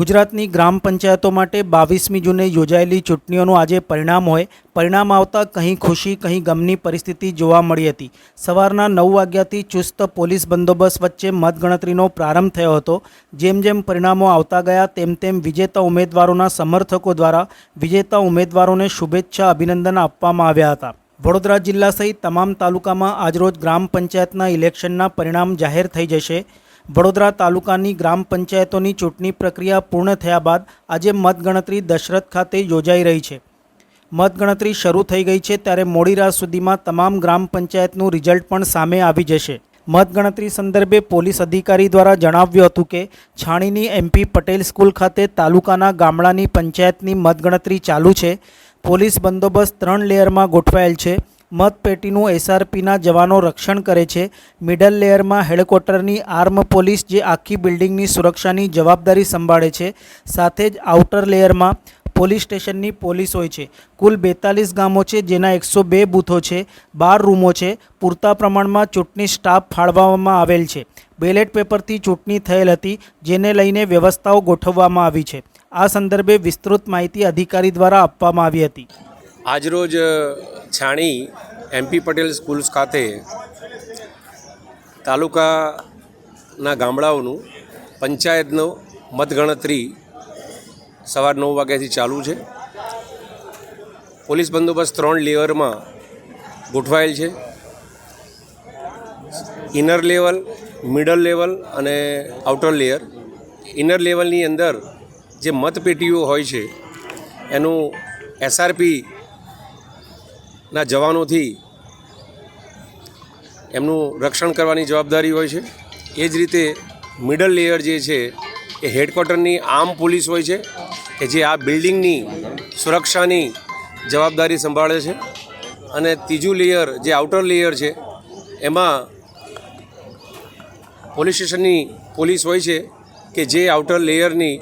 ગુજરાતની ગ્રામ પંચાયતો માટે બાવીસમી જૂને યોજાયેલી ચૂંટણીઓનું આજે પરિણામ હોય. પરિણામ આવતા કંઈ ખુશી, કંઈ ગમની પરિસ્થિતિ જોવા મળી હતી. સવારના નવ વાગ્યાથી ચુસ્ત પોલીસ બંદોબસ્ત વચ્ચે મતગણતરીનો પ્રારંભ થયો હતો. જેમ જેમ પરિણામો આવતા ગયા, તેમ તેમ વિજેતા ઉમેદવારોના સમર્થકો દ્વારા વિજેતા ઉમેદવારોને શુભેચ્છા, અભિનંદન આપવામાં આવ્યા હતા. વડોદરા જિલ્લા સહિત તમામ તાલુકામાં આજરોજ ગ્રામ પંચાયતના ઇલેક્શનના પરિણામ જાહેર થઈ જશે. વડોદરા તાલુકાની ગ્રામ પંચાયતોની ચૂંટણી પ્રક્રિયા પૂર્ણ થયા બાદ આજે મતગણતરી દશરથ ખાતે યોજાઈ રહી છે. મતગણતરી શરૂ થઈ ગઈ છે ત્યારે મોડી રાત સુધીમાં તમામ ગ્રામ પંચાયતનું રિઝલ્ટ પણ સામે આવી જશે. મતગણતરી સંદર્ભે પોલીસ અધિકારી દ્વારા જણાવ્યું હતું કે છાણીની એમપી પટેલ સ્કૂલ ખાતે તાલુકાના ગામડાની પંચાયતની મતગણતરી ચાલુ છે. પોલીસ બંદોબસ્ત ત્રણ લેયરમાં ગોઠવાયેલ છે. મતપેટીનું એસઆરપીના જવાનો રક્ષણ કરે છે. મિડલ લેયરમાં હેડક્વાર્ટરની આર્મ પોલીસ જે આખી બિલ્ડિંગની સુરક્ષાની જવાબદારી સંભાળે છે, સાથે જ આઉટર લેયરમાં પોલીસ સ્ટેશનની પોલીસ હોય છે. કુલ બેતાલીસ ગામો છે, જેના એકસો બે બૂથો છે, બાર રૂમો છે. પૂરતા પ્રમાણમાં ચૂંટણી સ્ટાફ ફાળવવામાં આવેલ છે. બેલેટ પેપરથી ચૂંટણી થયેલ હતી, જેને લઈને વ્યવસ્થાઓ ગોઠવવામાં આવી છે. આ સંદર્ભે વિસ્તૃત માહિતી અધિકારી દ્વારા આપવામાં આવી હતી. આજરોજ છાણી એમપી પટેલ સ્કૂલ્સ ખાતે તાલુકાના ગામડાઓનું પંચાયતનો મતગણતરી સવાર નવ વાગ્યાથી ચાલુ છે. પોલીસ બંદોબસ્ત ત્રણ લેવરમાં ગોઠવાયેલ છે. ઇનર લેવલ, મિડલ લેવલ અને આઉટર લેયર. ઇનર લેવલની અંદર જે મતપેટીઓ હોય છે, એનું એસઆરપી ના, જવાનોથી એમનું રક્ષણ કરવાની જવાબદારી હોય છે. એ જ રીતે મિડલ લેયર જે છે, એ હેડક્વાર્ટરની આર્મ પોલીસ હોય છે કે જે આ બિલ્ડિંગની સુરક્ષાની જવાબદારી સંભાળે છે. અને ત્રીજું લેયર જે આઉટર લેયર છે, એમાં પોલીસ સ્ટેશનની પોલીસ હોય છે કે જે આઉટર લેયરની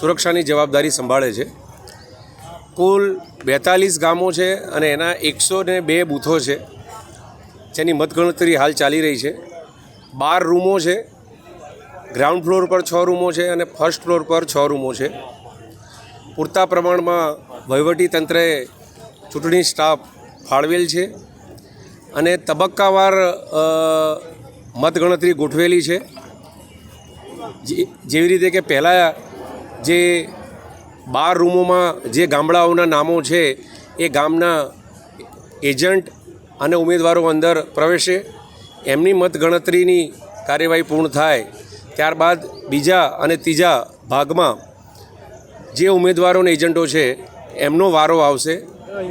સુરક્ષાની જવાબદારી સંભાળે છે. કુલ બેતાલીસ ગામો છે અને એના એકસો ને બે બૂથો છે. જેની મતગણતરી હાલ ચાલી રહી છે. બાર રૂમો છે. ગ્રાઉન્ડ ફ્લોર પર છ રૂમો છે અને ફર્સ્ટ ફ્લોર પર છ રૂમો છે. પૂરતા પ્રમાણમાં વહીવટી તંત્રે ચૂંટણી સ્ટાફ ફાળવેલ છે અને તબક્કાવાર મતગણતરી ગોઠવેલી છે. જેવી રીતે કે પહેલાં જે બાર રૂમોમાં જે ગામડાઓના નામો છે, એ ગામના એજન્ટ અને ઉમેદવારો અંદર પ્રવેશે. એમની મતગણતરીની કાર્યવાહી પૂર્ણ થાય. ત્યારબાદ બીજા અને ત્રીજા ભાગમાં જે ઉમેદવારોને એજન્ટો છે, એમનો વારો આવશે.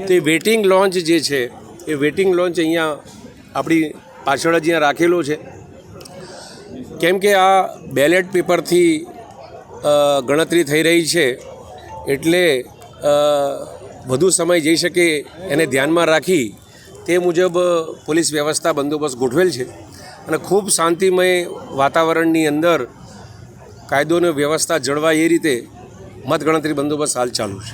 તે વેટિંગ લોન્ચ જે છે, એ વેટિંગ લોન્ચ અહીંયા આપણી પાછળ જ અહીંયા રાખેલો છે. કેમ કે આ બેલેટ પેપરથી ગણતરી થઈ રહી છે. એટલે વધુ સમય જઈ શકે એને ધ્યાનમાં રાખી તે મુજબ પોલીસ વ્યવસ્થા બંદોબસ્ત ગોઠવેલ છે. અને ખૂબ શાંતિમય વાતાવરણની અંદર કાયદો અને વ્યવસ્થા જળવાય એ રીતે મતગણતરી બંદોબસ્ત હાલ ચાલુ છે.